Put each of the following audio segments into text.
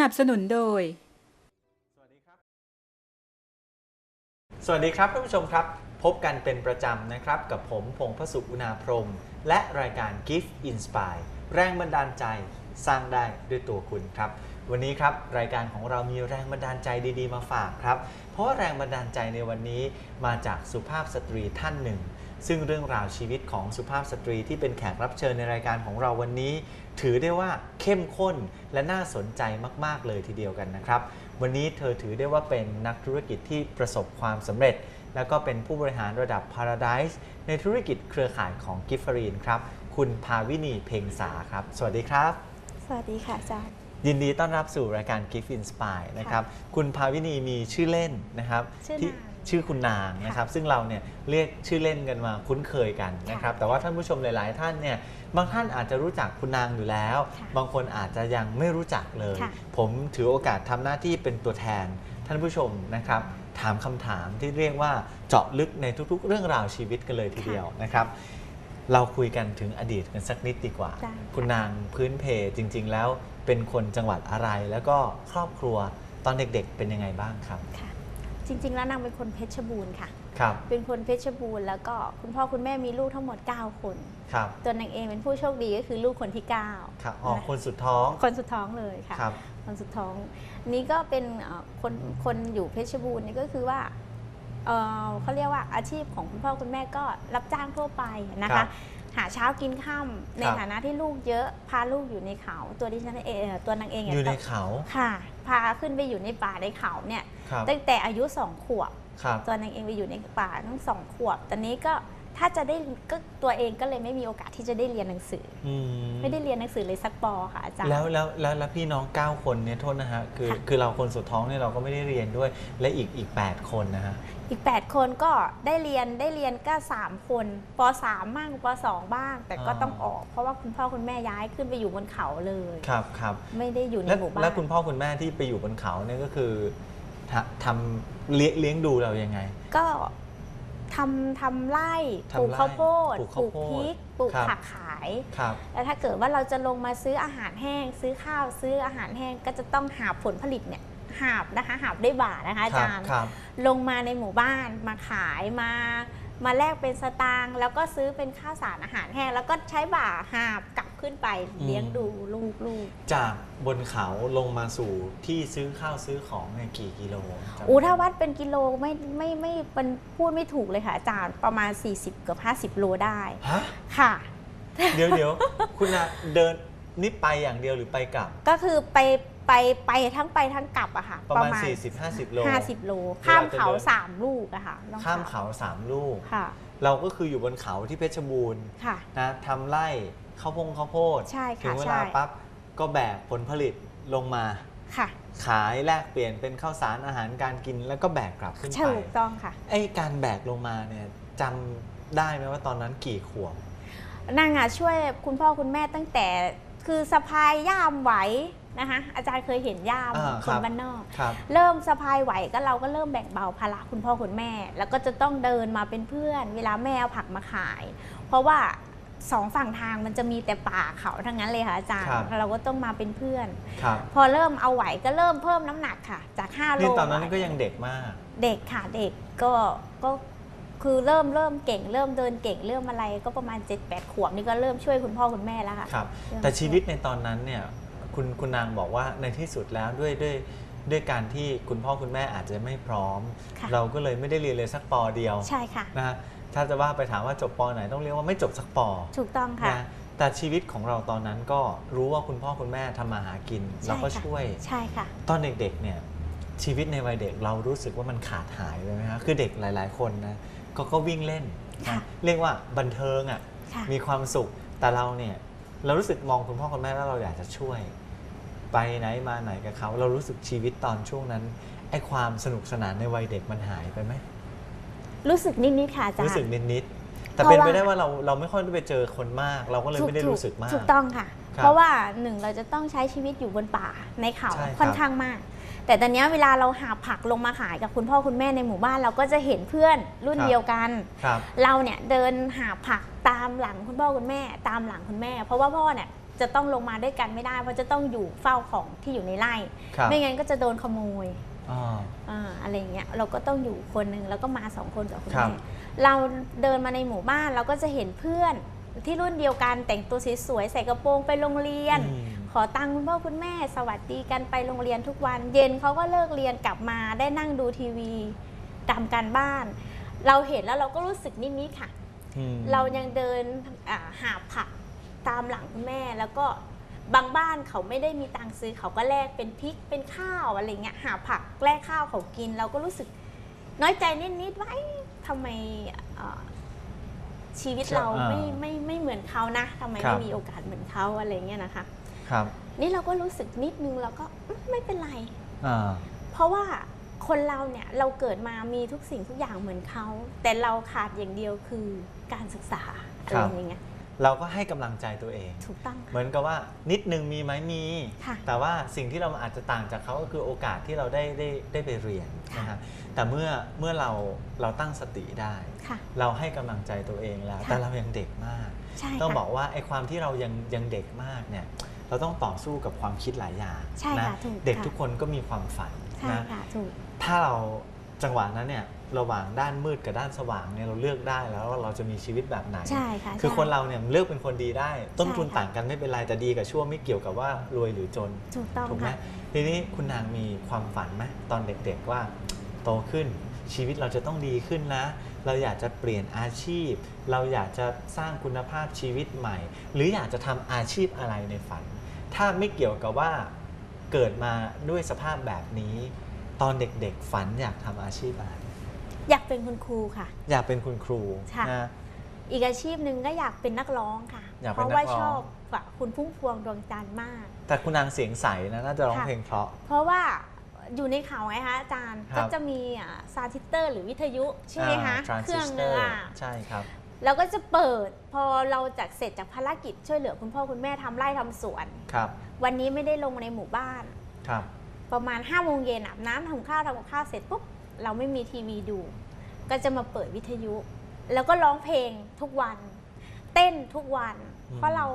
นับสนุนโดย สวัสดีครับท่านผู้ชมครับ พบกันเป็นประจำนะครับ กับผมพงพสุขอุณาพรหมและรายการ Gift Inspire แรงบันดาลใจสร้างได้ด้วยตัวคุณครับ วันนี้ครับรายการของเรามีแรงบันดาลใจดีๆ มาฝากครับ เพราะว่าแรงบันดาลใจในวันนี้มาจากสุภาพสตรีท่านหนึ่ง ซึ่งเรื่องราวชีวิตของสุภาพสตรีที่เป็นแขกรับเชิญในรายการของเราวันนี้ ถือได้ว่าเข้มข้นและน่าสนใจมาก ๆ เลยทีเดียวกันนะครับ วันนี้เธอถือได้ว่าเป็นนักธุรกิจที่ประสบความสำเร็จ แล้วก็เป็นผู้บริหารระดับ Paradise ในธุรกิจเครือข่ายของกิฟฟรีนครับ คุณภาวินีเพ็งษาครับ สวัสดีครับ สวัสดีค่ะอาจารย์ยินดีต้อนรับสู่รายการ Gift Inspire นะครับ คุณภาวินีมีชื่อเล่นนะครับชื่อนางที่ ชื่อคุณนางนะครับ ซึ่งเราเนี่ยเรียกชื่อเล่นกันมาคุ้นเคยกันนะครับ แต่ว่าท่านผู้ชมหลาย ๆ ท่านเนี่ยบางท่านอาจจะรู้จักคุณนางอยู่แล้วค่ะบางคนอาจจะยังไม่รู้จักเลยค่ะผมถือโอกาสทำหน้าที่เป็นตัวแทนท่านผู้ชมนะครับ ถามคำถามที่เรียกว่าเจาะลึกในทุก ๆ เรื่องราวชีวิตกันเลยทีเดียวนะครับเราคุยกันถึงอดีตกันสักนิดดีกว่าได้คุณนางพื้นเพจริง ๆ แล้วเป็นคนจังหวัดอะไร แล้วก็ครอบครัวตอนเด็กๆ เป็นยังไงบ้างครับค่ะ จริง ๆ แล้วนางเป็นคนเพชรบูรณ์ค่ะ ครับ เป็นคนเพชรบูรณ์แล้วก็คุณพ่อคุณแม่มีลูกทั้งหมด 9 คน ครับ ตัวนางเองเป็นผู้โชคดีก็คือลูกคนที่ 9 ครับ อ๋อ คนสุดท้อง คนสุดท้องเลยค่ะ ครับ คนสุดท้อง นี่ก็เป็นเอ่อคนคนอยู่เพชรบูรณ์นี่ก็คือว่าเอ่อเขาเรียกว่าอาชีพของคุณพ่อคุณแม่ก็รับจ้างทั่วไปนะครัคะบหาเช้ากินค่ำในครับฐานะที่ลูกเยอะพาลูกอยู่ในเขา ตัวดิฉันเองเอ่อตัวนางเองอยู่ในก็เขาค่ะ พาขึ้นไปอยู่ในป่าในเขาเนี่ย ครับตั้งแต่อายุสองขวบครับ ตัวนางเองไปอยู่ในป่าทั้งสองขวบ ตอนนี้ก็ ถ้าจะได้ก็ตัวเองก็เลยไม่มีโอกาสที่จะได้เรียนหนังสืออือไม่ได้เรียนหนังสือเลยสักปอค่ะอาจารย์แล้วแล้วแล้วแล้วพี่น้อง 9 คนเนี่ยโทษนะฮะคือค่ะคือเราคนสุดท้องเนี่ยเราก็ไม่ได้เรียนด้วยและอีกอีก 8 คนนะฮะอีก 8 คนก็ได้เรียนได้เรียนก็ 3 คนป .3 บ้างป .2 บ้าง แต่ก็อ่าต้องออกเพราะว่าคุณพ่อคุณแม่ย้ายขึ้นไปอยู่บนเขาเลยครับครับไม่ได้อยู่ในแล้วหมู่บ้านแล้วคุณพ่อคุณแม่ที่ไปอยู่บนเขาเนี่ยก็คือทำทำเลี้ยงเลี้ยงดูเรายังไง ก็ ทำทำไร่ทำปลูกไร่ข้าวโพดปลูกปข้าวลูกโพดพริกปลูกครับ ผักขาย ครับ แล้วถ้าเกิดว่าเราจะลงมาซื้ออาหารแห้ง ซื้อข้าวซื้ออาหารแห้งก็จะต้องหาบผลผลิตเนี่ยหาบนะคะหาบด้วยบ่านะคะอาครัจารย์ครับ ลงมาในหมู่บ้านมาขายมา มาแลกเป็นสตางค์แล้วก็ซื้อเป็นข้าวสารอาหารแห้งแล้วก็ใช้บ่าหาบกลับ ขึ้นไปอืมเลี้ยงดูลูกลูกจากบนเขาลงมาสู่ที่ซื้อข้าวซื้อของเนี่ยกี่กิโลจำอูถ้าวัดเป็นกิโลไม่ไม่ไม่มันพูดไม่ถูกเลยค่ะอาจารย์ประมาณ 40 เกือบ 50 โลได้ฮะค่ะ เดี๋ยวเดี๋ยวคุณนะเดินนี่ไปอย่างเดียวหรือไปกลับ ก็คือไปไปไปทั้งไปทั้งกลับอะค่ะ ประมาณ 40-50 โล 50 โล ข้ามเขาเวลาจะเดินสามลูกอะค่ะน้องข้ามเขาสามลูกค่ะเราก็คืออยู่บนเขาที่เพชรบูรณ์ค่ะนะทำไร่ ข้าวโพงข้าวโพดใช่ค่ะถึงเวลาใช่ ปั๊บก็แบกผลผลิตลงมา ค่ะขายแลกเปลี่ยนเป็นข้าวสารอาหารการกินแล้วก็แบกกลับขึ้นไปถูกต้องค่ะ ไอ้การแบกลงมาเนี่ยจำได้ไหมว่าตอนนั้นกี่ขวบ นางอะช่วยคุณพ่อคุณแม่ตั้งแต่คือสะพายย่ามไหวนะคะอาจารย์เคยเห็นย่ามอ่าคครันบบ้านนอก ครับ เริ่มสะพายไหวก็เราก็เริ่มแบ่งเบาภาระคุณพ่อคุณแม่ แล้วก็จะต้องเดินมาเป็นเพื่อน เวลาแม่เอาผักมาขาย เพราะว่า สองฝั่งทางมันจะมีแต่ป่าเขาทั้งนั้นเลยค่ะอาจารย์ ครับเราก็ต้องมาเป็นเพื่อน ครับ พอเริ่มเอาไหวก็เริ่มเพิ่มน้ำหนักค่ะ จาก5โลนี่ตอนนั้นไหวก็ยังเด็กมาก เด็กค่ะเด็กก็ก็คือเริ่มเริ่มเก่ง เริ่มเดินเก่งเริ่มอะไรก็ประมาณ 7-8 ขวบนี่ก็เริ่มช่วยคุณพ่อคุณแม่แล้วค่ะ ครับเรื่องแต่ชีวิตในตอนนั้นเนี่ยคุณคุณนางบอกว่าในที่สุดแล้วด้วยด้วยด้วยการที่คุณพ่อคุณแม่อาจจะไม่พร้อม ค่ะ เราก็เลยไม่ได้เรียนเลยสักปอเดียวใช่ค่ะ นะฮะ ถ้าจะว่าไปถามว่าจบปอไหนต้องเรียกว่าไม่จบสักปอถูกต้องค่ะนะแต่ชีวิตของเราตอนนั้นก็รู้ว่าคุณพ่อคุณแม่ทำมาหากินใช่เราก็ค่ะช่วย ใช่ค่ะ ตอนเด็กๆเนี่ยชีวิตในวัยเด็กเรารู้สึกว่ามันขาดหายไปไหมฮะคือเด็กหลาย ๆ คนนะก็ก็วิ่งเล่นค่ะนะเรียกว่าบันเทิงอะค่ะ มีความสุขแต่เราเนี่ยเรารู้สึกมองคุณพ่อคุณแม่แล้วเราอยากจะช่วย ไปไหนมาไหนกับเขา เรารู้สึกชีวิตตอนช่วงนั้นไอ้ความสนุกสนานในวัยเด็กมันหายไปไหม รู้สึกนิดๆค่ะอาจารย์ รู้สึกนิดๆแต่เพราะเป็นไปว่าได้ว่าเราเราไม่ค่อยได้ไปเจอคนมาก เราก็เลยไม่ได้รู้สึกมาก ถูกต้องค่ะครับเพราะว่าหนึ่งเราจะต้องใช้ชีวิตอยู่บนป่าในเขาใช่ครับค่อนข้างมาก แต่ตอนเนี้ยเวลาเราหาผักลงมาขายกับคุณพ่อคุณแม่ในหมู่บ้านเราก็จะเห็นเพื่อนรุ่นเดียวกันครับเราเนี่ยเดินหาผักตามหลังคุณพ่อคุณแม่ ตามหลังคุณแม่ เพราะว่าพ่อเนี่ยจะต้องลงมาด้วยกันไม่ได้ เพราะจะต้องอยู่เฝ้าของที่อยู่ในไร่ครับไม่งั้นก็จะโดนขโมย อ่าอ่าอะไรเงี้ยเราก็ต้องอยู่คนหนึ่งแล้วก็มาสองคนกับคุณครับแม่เราเดินมาในหมู่บ้านเราก็จะเห็นเพื่อนที่รุ่นเดียวกันแต่งตัวสวยๆใส่กระโปรงไปโรงเรียนอืมขอตังค์คุณพ่อคุณแม่สวัสดีกันไปโรงเรียนทุกวัน เย็นเขาก็เลิกเรียนกลับมาได้นั่งดูทีวีทำการบ้าน เราเห็นแล้วเราก็รู้สึกนิดๆค่ะอืมเรายังเดินอ่าหาผักตามหลังคุณแม่แล้วก็ บางบ้านเขาไม่ได้มีตังค์ซื้อเขาก็แลกเป็นพริกเป็นข้าวอะไรเงี้ยหาผักแลกข้าวเขากิน เราก็รู้สึกน้อยใจนิดๆว่าเอ๊ะทำไมเอ่อชีวิตเราอ่าไม่ไม่ไม่เหมือนเขานะทำไมครัไม่บมีโอกาสเหมือนเขาอะไรเงี้ยนะคะครับ นี่เราก็รู้สึกนิดนึงเราก็อืมไม่เป็นไรอ่าเพราะว่าคนเราเนี่ยเราเกิดมามีทุกสิ่งทุกอย่างเหมือนเขา แต่เราขาดอย่างเดียวคือการศึกษาอะครัไรบอย่างเงี้ย เราก็ให้กำลังใจตัวเอง ถูกต้องเหค่ะมือนกับว่านิดนึงมีไหมมี ค่ะแต่ว่าสิ่งที่เราอาจจะต่างจากเขาก็คือโอกาสที่เราได้ได้ได้ไปเรียนค่ะ นะฮะแต่เมื่อเมื่อเราเราตั้งสติได้ ค่ะ เราให้กำลังใจตัวเองแล้ว ค่ะ แต่เรายังเด็กมาก ใช่ต้องค่ะ บอกว่าไอ้ความที่เรายังยังเด็กมากเนี่ยเราต้องต่อสู้กับความคิดหลายอย่างใช่นะค่ะถูกเด็กค่ะ ทุกคนก็มีความฝันใช่นะค่ะถูก ถ้าเรา จังหวะนั้นเนี่ยระหว่างด้านมืดกับด้านสว่างเนี่ยเราเลือกได้แล้วว่าเราจะมีชีวิตแบบไหน ใช่ค่ะคือใช่ คนเราเนี่ยเลือกเป็นคนดีได้ ต้นทุนใช่ค่ะ ต่างกันไม่เป็นไรแต่ดีกับชั่วไม่เกี่ยวกับว่ารวยหรือจน ถูกต้องถูกไหมค่ะ ทีนี้คุณนางมีความฝันไหมตอนเด็กๆว่า โตขึ้นชีวิตเราจะต้องดีขึ้นนะ เราอยากจะเปลี่ยนอาชีพ เราอยากจะสร้างคุณภาพชีวิตใหม่ หรืออยากจะทำอาชีพอะไรในฝัน ถ้าไม่เกี่ยวกับว่าเกิดมาด้วยสภาพแบบนี้ ตอนเด็กๆ ฝันอยากทำอาชีพอะไร อยากเป็นคุณครูค่ะ อยากเป็นคุณครูค่ะ นะ อีกอาชีพหนึ่งก็อยากเป็นนักร้องค่ะอยากเพเป็นราะนักว่าร้องชอบกับคุณพุ่มพวงดวงจันทร์มาก แต่คุณนางเสียงใสนะน่าจะร้องค่ะ เพลงเพราะ เพราะว่าอยู่ในเขาไงคะอาจารย์ครับก็จะมีซาทิเตอร์ หรือวิทยุใช่ไหมคะทรานเคซิรื่องสเตเนื้ออร์ใช่ครับ แล้วก็จะเปิดพอเราจากเสร็จจากภารกิจช่วยเหลือคุณพ่อคุณแม่ทำไร่ทำสวน ครับวันนี้ไม่ได้ลงในหมู่บ้าน ครับ ประมาณ5้าโมงเย็นอาบน้ำทำข้าวทำกับข้าวเสร็จปุ๊บเราไม่มีทีวีดู ก็จะมาเปิดวิทยุ แล้วก็ร้องเพลงทุกวัน เต้นทุกวันอืมเพราะเรา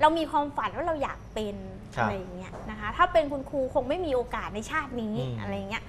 เรามีความฝันว่าเราอยากเป็นครับอะไรอย่างเงี้ยนะคะถ้าเป็นคุณครูคงไม่มีโอกาสในชาตินี้อืมอะไรอย่างเงี้ย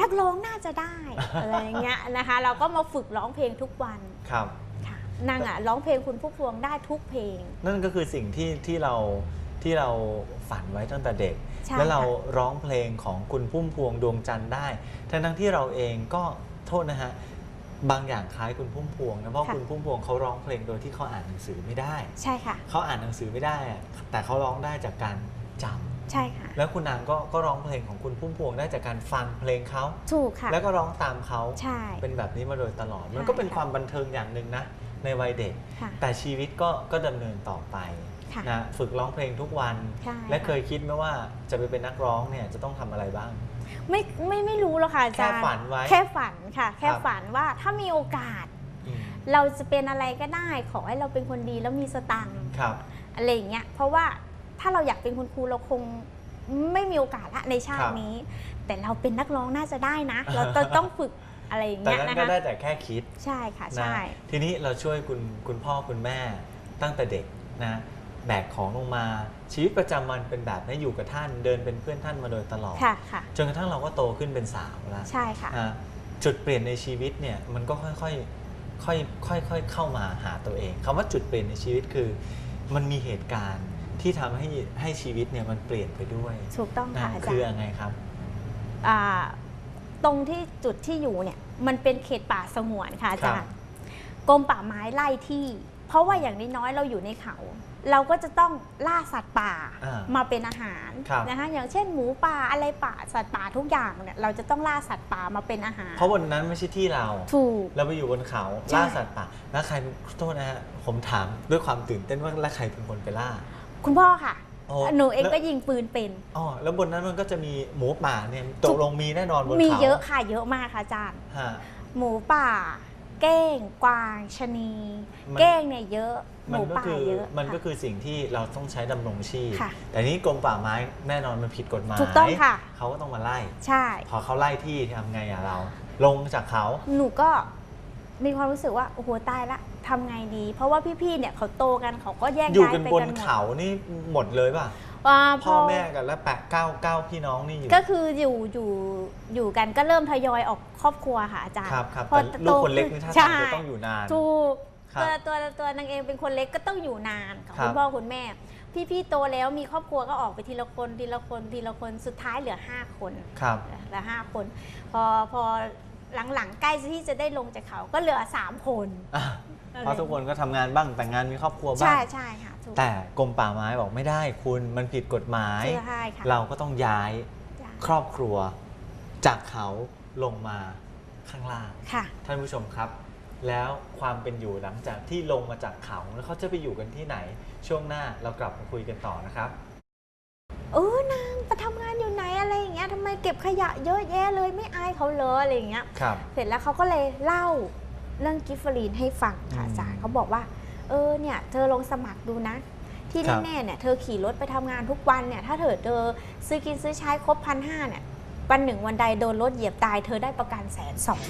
นักร้องน่าจะได้อะไรอย่างเงี้ยนะคะ เราก็มาฝึกร้องเพลงทุกวันครับค่ะนางอะร้องเพลงคุณผู้พวงได้ทุกเพลง นั่นก็คือสิ่งที่ที่เรา ที่เราฝันไว้ตั้งแต่เด็กใช่แล้วเราค่ะร้องเพลงของคุณพุ่มพวงดวงจันทร์ได้ ทั้งทั้งที่เราเองก็โทษนะฮะบางอย่างคล้ายคุณพุ่มพวงนะเพราะค่ะคุณพุ่มพวงเขาร้องเพลงโดยที่เขาอ่านหนังสือไม่ได้ ใช่ค่ะเขาอ่านหนังสือไม่ได้อะแต่เขาร้องได้จากการจำใช่ค่ะ แล้วคุณนางก็ก็ร้องเพลงของคุณพุ่มพวงได้จากการฟังเพลงเขาถูกค่ะ แล้วก็ร้องตามเขาใช่เป็นแบบนี้มาโดยตลอด มันใช่ก็เป็นค่ะความบันเทิงอย่างหนึ่งนะในวัยเด็กค่ะแต่ชีวิตก็ก็ดำเนินต่อไป ค่ะนะฝึกร้องเพลงทุกวัน ใช่และเคยค่ะคิดไหมว่าจะไปเป็นนักร้องเนี่ยจะต้องทำอะไรบ้าง ไม่ไม่ไม่รู้หรอกค่ะอาจารย์แค่ฝันไว้แค่ฝันค่ะ แค่ครับ ฝันว่าถ้ามีโอกาส อืมเราจะเป็นอะไรก็ได้ ขอให้เราเป็นคนดีแล้วมีสตังค์ครับ อะไรอย่างเงี้ยเพราะว่าถ้าเราอยากเป็นคุณครูเราคงไม่มีโอกาสละในชาครัติบ นี้ แต่เราเป็นนักร้องน่าจะได้นะ เราจะต้องฝึกอะไรอย่างแต่เงี้ยนั้นนะก็คะได้แต่แค่คิด ใช่ค่ะนะใช่ ทีนี้เราช่วยคุณคุณพ่อคุณแม่ตั้งแต่เด็กนะ แบกของลงมา ชีวิตประจำวันเป็นแบบนี้อยู่กับท่านเดินเป็นเพื่อนท่านมาโดยตลอดค่ะค่ะจนกระทั่งเราก็โตขึ้นเป็นสาวแล้วใช่ค่ะนะจุดเปลี่ยนในชีวิตเนี่ยมันก็ค่อยๆค่อยๆค่อยๆเข้ามาหาตัวเองคำว่าจุดเปลี่ยนในชีวิตคือ มันมีเหตุการณ์ที่ทำให้ให้ชีวิตเนี่ยมันเปลี่ยนไปด้วยถูกต้องนะค่ะอาจารคือย์ยังไงครับอ่าตรงที่จุดที่อยู่เนี่ยมันเป็นเขตป่าสงวนค่ะอาจารย์กรมป่าไม้ไล่ที่ เพราะว่าอย่างน้อยๆเราอยู่ในเขา เราก็จะต้องล่าสัตว์ป่าอ่ามาเป็นอาหารครับนะคะอย่างเช่นหมูป่าอะไรป่าสัตว์ป่าทุกอย่างเนี่ยเราจะต้องล่าสัตว์ป่ามาเป็นอาหาร เพราะวันนั้นไม่ใช่ที่เรา ถูก เราไปอยู่บนเขาใช่ ล่าสัตว์ป่าแล้วใครโทษนะฮะผมถามด้วยความตื่นเต้นว่าแล้วใครเป็นคนไปล่า คุณพ่อค่ะ โอ้หนูเองแล้ว ก็ยิงปืนเป็น อ๋อแล้วบนนั้นมันก็จะมีหมูป่าเนี่ยตกลงมีแน่นอนบนเขามีมีเยอะค่ะเยอะมากค่ะอาจารย์ ฮะ หมูป่า เก้งกวางชะนี มัน เก้งเนี่ยเยอะหมัมูนก็ป่าคือเยอะมันก็ค่ะ คือสิ่งที่เราต้องใช้ดำรงชีพ ค่ะแต่นี้กรมป่าไม้แน่นอนมันผิดกฎหมายถูกต้องค่ะ เขาก็ต้องมาไล่ ใช่ พอเขาไล่ที่ทำไงอะเรา ลงจากเขา หนูก็มีความรู้สึกว่า โอ้โห ตายละทำไงดี เพราะว่าพี่ ๆ เนี่ยเขาโตกันเขาก็แยกอยู่ย้ายกันไปบนกันหมด เขานี่หมดเลยป่ะ ว่าพ่อแม่กันและแปะเก้าเก้าพี่น้องนี่อยู่ก็คืออยู่อยู่อยู่กันก็เริ่มทยอยออกครอบครัวค่ะอาจารย์ครับครับพอแต่ลูกคนเล็กนี่ถ้าใช่ทำจะต้องอยู่นานถูกครับตัวตัวตัวนางเองเป็นคนเล็กก็ต้องอยู่นานกับครัคุบณพ่อคุณแม่ พี่ๆโตแล้วมีครอบครัวก็ออกไปทีละคนทีละคนทีละคนสุดท้ายเหลือห้าคนครับเหลือห้าคน พอพอหลังๆใกล้ที่จะได้ลงจากเขาก็เหลือสามคนอะ เพราะทุกคนก็ทำงานบ้างแต่งงานมีครอบครัวบ้าใช่งใช่ค่ะถูกแต่กรมป่าไม้บอกไม่ได้คุณมันผิดกฎหมาย ใช่ค่ะเราก็ต้องย้ายจ้ะครอบครัว จากเขาลงมาข้างล่าง ค่ะ ท่านผู้ชมครับ แล้วความเป็นอยู่หลังจากที่ลงมาจากเขาแล้วเขาจะไปอยู่กันที่ไหน ช่วงหน้าเรากลับมาคุยกันต่อนะครับ เออนางไปทำงานอยู่ไหนอะไรอย่างเงี้ยทำไมเก็บขยะเยอะแยะเลยไม่อายเขาเลยอะไรอย่างเงี้ย ครับ เสร็จแล้วเขาก็เลยเล่า เรื่องกิฟเฟอรีนให้ฟังค่ะอืมอาจารย์เขาบอกว่า เออเนี่ย เธอลองสมัครดูนะ ที่ครับแน่ๆเนี่ยเธอขี่รถไปทำงานทุกวันเนี่ย ถ้าเธอเธอซื้อกินซื้อใช้ครบพันห้าเนี่ยวันหนึ่งวันใดโดนรถเหยียบตาย เธอได้ประกันแสนสอง